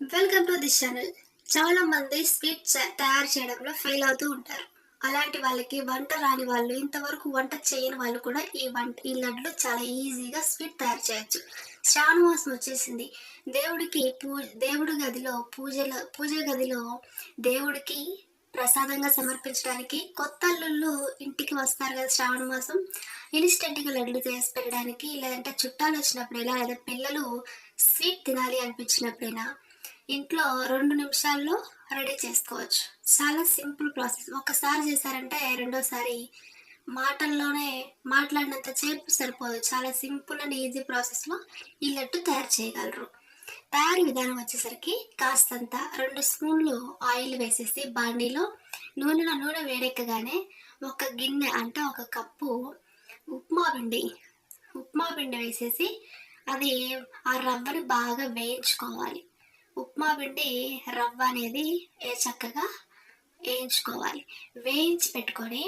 Welcome to this channel చాలా మంది sweet చ- తయారు చేయడంలో ఫెయిల్ అవుతూ ఉంటారు. అలాంటి వాళ్ళకి వంట రాని వాళ్ళు ఇంతవరకు వంట చేయని వాళ్ళు కూడా ఈ వంట ఈ లడ్లు చాలా ఈజీగా స్వీట్ తయారు చేయొచ్చు. శ్రావణ మాసం వచ్చేసింది. దేవుడికి పూ దేవుడి గదిలో పూజల పూజ గదిలో దేవుడికి ప్రసాదంగా సమర్పించడానికి కొత్త అల్లుళ్ళు ఇంటికి వస్తారు కదా శ్రావణ మాసం. ఇన్స్టెంట్గా లడ్లు చేసి పెట్టడానికి లేదంటే చుట్టాలు వచ్చినప్పుడైనా లేదా పిల్లలు స్వీట్ తినాలి అనిపించినప్పుడైనా ఇంట్లో రెండు నిమిషాల్లో రెడీ చేసుకోవచ్చు. చాలా సింపుల్ ప్రాసెస్. ఒకసారి చేశారంటే రెండోసారి మాటల్లోనే మాట్లాడినంత చేపు సరిపోదు. చాలా సింపుల్ అండ్ ఈజీ ప్రాసెస్లో ఈ లడ్డు తయారు చేయగలరు. తయారీ విధానం వచ్చేసరికి కాస్తంత రెండు స్పూన్లు ఆయిల్ వేసేసి బాండీలో నూనెలో నూనె వేడెక్కగానే ఒక గిన్నె అంటే ఒక కప్పు ఉప్మా పిండి ఉప్మా పిండి వేసేసి అది ఆ రవ్వని బాగా వేయించుకోవాలి. ఉప్మా పిండి రవ్వ అనేది ఏ చక్కగా వేయించుకోవాలి. వేయించి పెట్టుకొని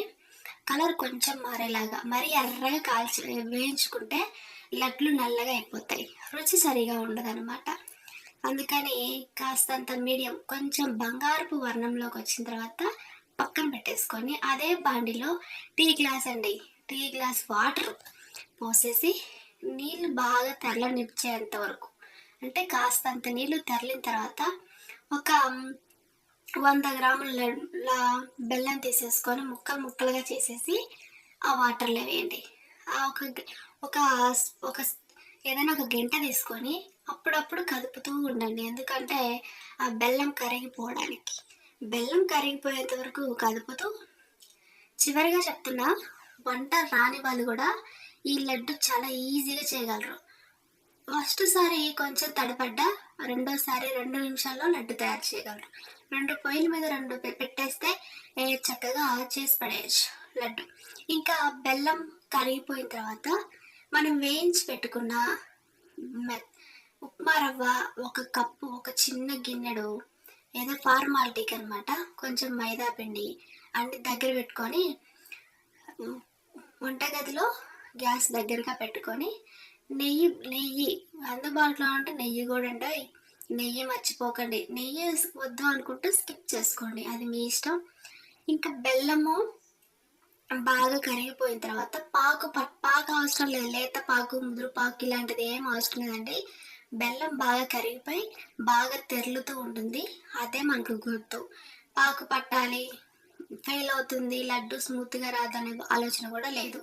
కలర్ కొంచెం మారేలాగా మరీ ఎర్రగా కాల్చి వేయించుకుంటే లడ్లు నల్లగా అయిపోతాయి. రుచి సరిగా ఉండదన్నమాట. అందుకని కాస్తంత మీడియం కొంచెం బంగారపు వర్ణంలోకి వచ్చిన తర్వాత పక్కన పెట్టేసుకొని అదే బాండిలో టీ గ్లాస్ అండి టీ గ్లాస్ వాటర్ పోసేసి నీళ్ళు బాగా తెల్లనిచ్చేంత వరకు అంటే కాస్తంత నీళ్ళు తరలిన తర్వాత ఒక వంద గ్రాముల బెల్లం తీసేసుకొని ముక్కలు ముక్కలుగా చేసేసి ఆ వాటర్లో వేయండి. ఆ ఒక ఒక ఒక ఏదైనా ఒక గంట తీసుకొని అప్పుడప్పుడు కదుపుతూ ఉండండి. ఎందుకంటే ఆ బెల్లం కరిగిపోవడానికి. బెల్లం కరిగిపోయేంత వరకు కదుపుతూ చివరిగా చెప్తున్నా వంట రాని వాళ్ళు కూడా ఈ లడ్డు చాలా ఈజీగా చేయగలరు. ఫస్ట్ సారి కొంచెం తడపడ్డా రెండోసారి రెండు నిమిషాల్లో లడ్డు తయారు చేయగలరు. రెండు పొయ్యిల మీద రెండు పెట్టేస్తే చక్కగా చేసి పడేయచ్చు లడ్డు. ఇంకా బెల్లం కరిగిపోయిన తర్వాత మనం వేయించి పెట్టుకున్న మె- ఉప్మా రవ్వ ఒక కప్పు ఒక చిన్న గిన్నెడు ఏదో ఫార్మాలిటీకి అనమాట కొంచెం మైదా పిండి అన్ని దగ్గర పెట్టుకొని వంటగదిలో గ్యాస్ దగ్గరగా పెట్టుకొని నెయ్యి నెయ్యి. అందుబాటులో ఉంటే నెయ్యి కూడా ఉంటాయి. నెయ్యి మర్చిపోకండి. నెయ్యి వద్దు అనుకుంటే స్కిప్ చేసుకోండి. అది మీ ఇష్టం. ఇంకా బెల్లము బాగా కరిగిపోయిన తర్వాత పాకు ప- పాకు అవసరం లేదు. లేత పాకు ముదురు పాకు ఇలాంటిది ఏం అవసరం లేదండి. బెల్లం బాగా కరిగిపోయి బాగా తెరులుతూ ఉంటుంది. అదే మనకు గుర్తు. పాకు పట్టాలి ఫెయిల్ అవుతుంది లడ్డు స్మూత్గా రాదనే ఆలోచన కూడా లేదు.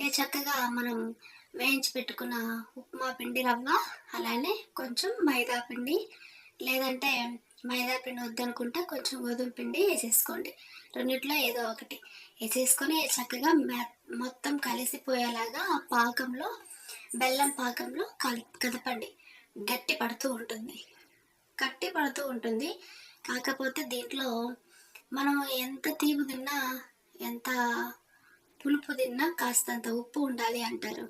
ఏ చక్కగా మనం వేయించి పెట్టుకున్న ఉప్మా పిండి రవ్వ అలానే కొంచెం మైదా పిండి లేదంటే మైదా పిండి వద్దనుకుంటే కొంచెం గోధుమ పిండి వేసేసుకోండి. రెండిట్లో ఏదో ఒకటి వేసేసుకొని చక్కగా మొత్తం కలిసిపోయేలాగా ఆ పాకంలో బెల్లం పాకంలో కలి కదపండి. గట్టి పడుతూ ఉంటుంది. గట్టి పడుతూ ఉంటుంది. కాకపోతే దీంట్లో మనం ఎంత తీపి తిన్నా ఎంత పులుపు తిన్నా కాస్తంత ఉప్పు ఉండాలి అంటారు.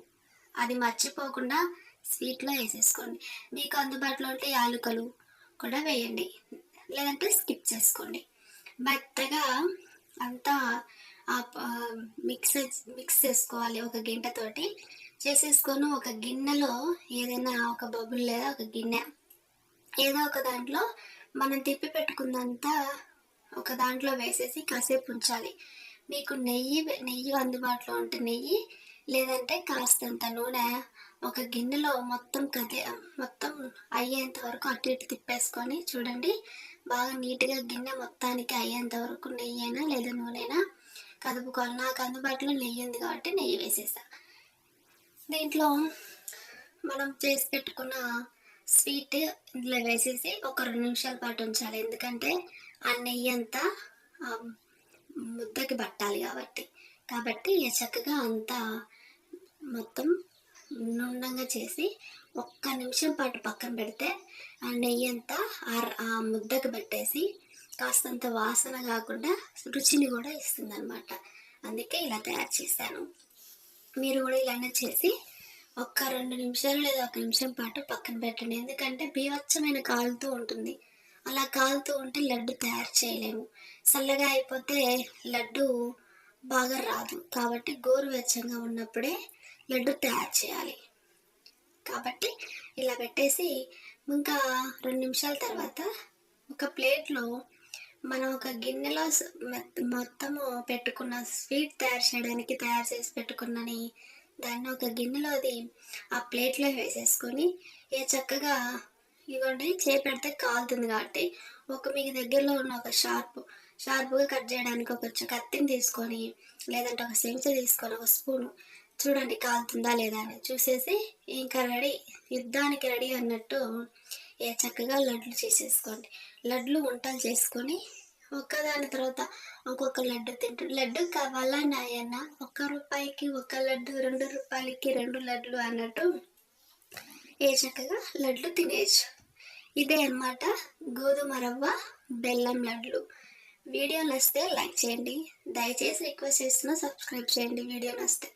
అది మర్చిపోకుండా స్వీట్లో వేసేసుకోండి. మీకు అందుబాటులో ఉంటే యాలకులు కూడా వేయండి. లేదంటే స్కిప్ చేసుకోండి. మెత్తగా అంతా ఆ మిక్స్ మిక్స్ చేసుకోవాలి ఒక గింటతోటి చేసేసుకొని ఒక గిన్నెలో ఏదైనా ఒక బబుల్ లేదా ఒక గిన్నె ఏదో ఒక దాంట్లో మనం తిప్పి పెట్టుకున్నంత ఒక దాంట్లో వేసేసి కాసేపు ఉంచాలి. మీకు నెయ్యి నెయ్యి అందుబాటులో ఉంటే నెయ్యి లేదంటే కాస్తంత నూనె ఒక గిన్నెలో మొత్తం కదే మొత్తం అయ్యేంత వరకు అటు ఇటు తిప్పేసుకొని చూడండి. బాగా నీట్గా గిన్నె మొత్తానికి అయ్యేంత వరకు నెయ్యి అయినా లేదా నూనె అయినా కదుపుకోవాలి. నాకు అందుబాటులో నెయ్యి ఉంది కాబట్టి నెయ్యి వేసేసా. దీంట్లో మనం చేసి పెట్టుకున్న స్వీట్ ఇందులో వేసేసి ఒక రెండు నిమిషాల పాటు ఉంచాలి. ఎందుకంటే ఆ నెయ్యి అంతా ముద్దకి పట్టాలి కాబట్టి. కాబట్టి చక్కగా అంతా మొత్తం నుండంగా చేసి ఒక్క నిమిషం పాటు పక్కన పెడితే ఆ నెయ్యి అంతా ఆ ముద్దకు పెట్టేసి కాస్తంత వాసన కాకుండా రుచిని కూడా ఇస్తుంది అనమాట అందుకే ఇలా తయారు చేశాను. మీరు కూడా ఇలానే చేసి ఒక్క రెండు నిమిషాలు లేదా ఒక నిమిషం పాటు పక్కన పెట్టండి. ఎందుకంటే బీవచ్చమైన కాలుతూ ఉంటుంది. అలా కాలుతూ ఉంటే లడ్డు తయారు చేయలేము. చల్లగా అయిపోతే లడ్డు బాగా రాదు. కాబట్టి గోరువెచ్చంగా ఉన్నప్పుడే లడ్డు తయారు చేయాలి. కాబట్టి ఇలా పెట్టేసి ఇంకా రెండు నిమిషాల తర్వాత ఒక ప్లేట్లో మనం ఒక గిన్నెలో మొత్తము పెట్టుకున్న స్వీట్ తయారు చేయడానికి తయారు చేసి పెట్టుకున్నని దాన్ని ఒక గిన్నెలోది ఆ ప్లేట్లో వేసేసుకొని ఏ చక్కగా ఇవ్వండి చేపెడితే కాలుతుంది కాబట్టి ఒక మీకు దగ్గరలో ఉన్న ఒక షార్ప్ షార్ప్గా కట్ చేయడానికి ఒక కత్తిని తీసుకొని లేదంటే ఒక సెంచ తీసుకొని ఒక స్పూన్ చూడండి కాలుతుందా లేదా అని చూసేసి ఇంకా రెడీ. యుద్ధానికి రెడీ అన్నట్టు ఏ చక్కగా లడ్లు చేసేసుకోండి. లడ్లు వంటలు చేసుకొని ఒక్కదాని తర్వాత ఒక్కొక్క లడ్డు తింటు లడ్డు కావాలా నాయన? ఒక్క రూపాయికి ఒక లడ్డు రెండు రూపాయలకి రెండు లడ్లు అన్నట్టు ఏ చక్కగా లడ్లు తినేయచ్చు. ఇదే అన్నమాట గోధుమ రవ్వ బెల్లం లడ్లు. వీడియో నచ్చితే లైక్ చేయండి. దయచేసి రిక్వెస్ట్ చేస్తున్నా సబ్స్క్రైబ్ చేయండి వీడియో నచ్చితే.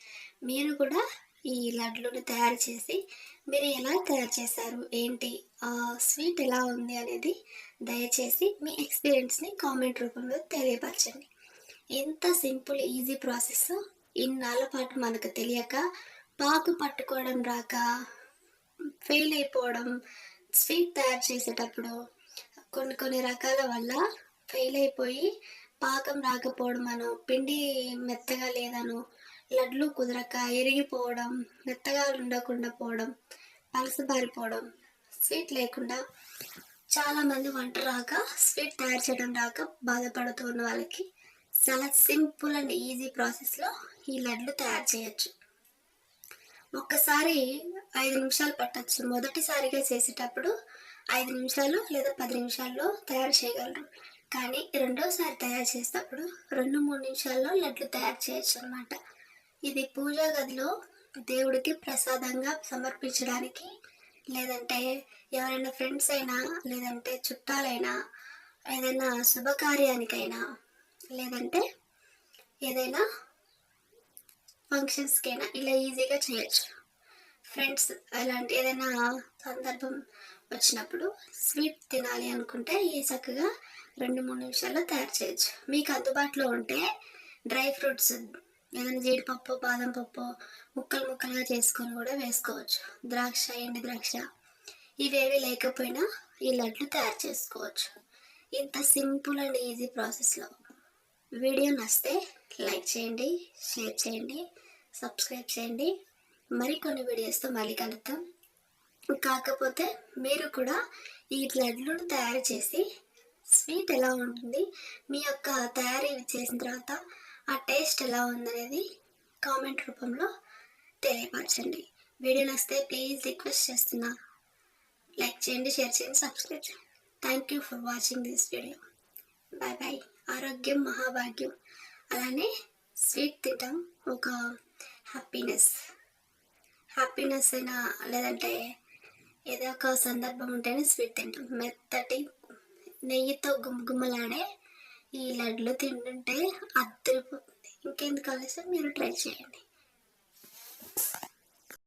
మీరు కూడా ఈ లడ్లుని తయారు చేసి మీరు ఎలా తయారు చేశారు? ఏంటి? ఆ స్వీట్ ఎలా ఉంది అనేది దయచేసి మీ ఎక్స్పీరియన్స్ని కామెంట్ రూపంలో తెలియపరచండి. ఎంత సింపుల్ ఈజీ ప్రాసెస్. ఇన్నాళ్ళ పాటు మనకు తెలియక పాకు పట్టుకోవడం రాక ఫెయిల్ అయిపోవడం స్వీట్ తయారు చేసేటప్పుడు కొన్ని కొన్ని రకాల వల్ల ఫెయిల్ అయిపోయి పాకం రాకపోవడం అను పిండి మెత్తగా లేదను లడ్లు కుదరక ఇరిగిపోవడం మెత్తగా ఉండకుండా పోవడం పలసబారిపోవడం స్వీట్ లేకుండా చాలామంది వంట రాక స్వీట్ తయారు చేయడం రాక బాధపడుతూ ఉన్న వాళ్ళకి చాలా సింపుల్ అండ్ ఈజీ ప్రాసెస్లో ఈ లడ్లు తయారు చేయొచ్చు. ఒక్కసారి ఐదు నిమిషాలు పట్టచ్చు. మొదటిసారిగా చేసేటప్పుడు ఐదు నిమిషాలు లేదా పది నిమిషాల్లో తయారు చేయగలరు. కానీ రెండోసారి తయారు చేసేటప్పుడు రెండు మూడు నిమిషాల్లో లడ్లు తయారు చేయొచ్చు అనమాట ఇది పూజా గదిలో దేవుడికి ప్రసాదంగా సమర్పించడానికి లేదంటే ఎవరైనా ఫ్రెండ్స్ అయినా లేదంటే చుట్టాలైనా ఏదైనా శుభకార్యానికైనా లేదంటే ఏదైనా ఫంక్షన్స్కైనా ఇలా ఈజీగా చేయొచ్చు. ఫ్రెండ్స్ అలాంటి ఏదైనా సందర్భం వచ్చినప్పుడు స్వీట్ తినాలి అనుకుంటే ఈ చక్కగా రెండు మూడు నిమిషాల్లో తయారు చేయొచ్చు. మీకు అందుబాటులో ఉంటే డ్రై ఫ్రూట్స్ ఏదైనా జీడిపప్పు బాదం పప్పు ముక్కలు ముక్కలుగా చేసుకొని కూడా వేసుకోవచ్చు. ద్రాక్ష ఎండి ద్రాక్ష ఇవేవి లేకపోయినా ఈ లడ్లు తయారు చేసుకోవచ్చు. ఇంత సింపుల్ అండ్ ఈజీ ప్రాసెస్లో. వీడియో నచ్చితే లైక్ చేయండి షేర్ చేయండి సబ్స్క్రైబ్ చేయండి. మరికొన్ని వీడియోస్తో మళ్ళీ కలుద్దాం. కాకపోతే మీరు కూడా ఈ లడ్లను తయారు చేసి స్వీట్ ఎలా ఉంటుంది? మీ యొక్క తయారీ చేసిన తర్వాత ఆ టేస్ట్ ఎలా ఉందనేది కామెంట్ రూపంలో తెలియపరచండి. వీడియో నచ్చితే ప్లీజ్ రిక్వెస్ట్ చేస్తున్నా. లైక్ చేయండి షేర్ చేయండి సబ్స్క్రైబ్ చేయండి. Thank you for watching this video. Bye bye ఆరోగ్యం మహాభాగ్యం. అలానే స్వీట్ తింటాం. ఒక హ్యాపీనెస్. హ్యాపీనెస్ అయినా లేదంటే ఏదో ఒక సందర్భం ఉంటేనే స్వీట్ తింటాం. మెత్తటి నెయ్యితో గుమ్మగుమ్మలాడే ఈ లడ్లు తింటుంటే అద్దరిపోతుంది ఇంకెందుకు కలిసి మీరు ట్రై చేయండి.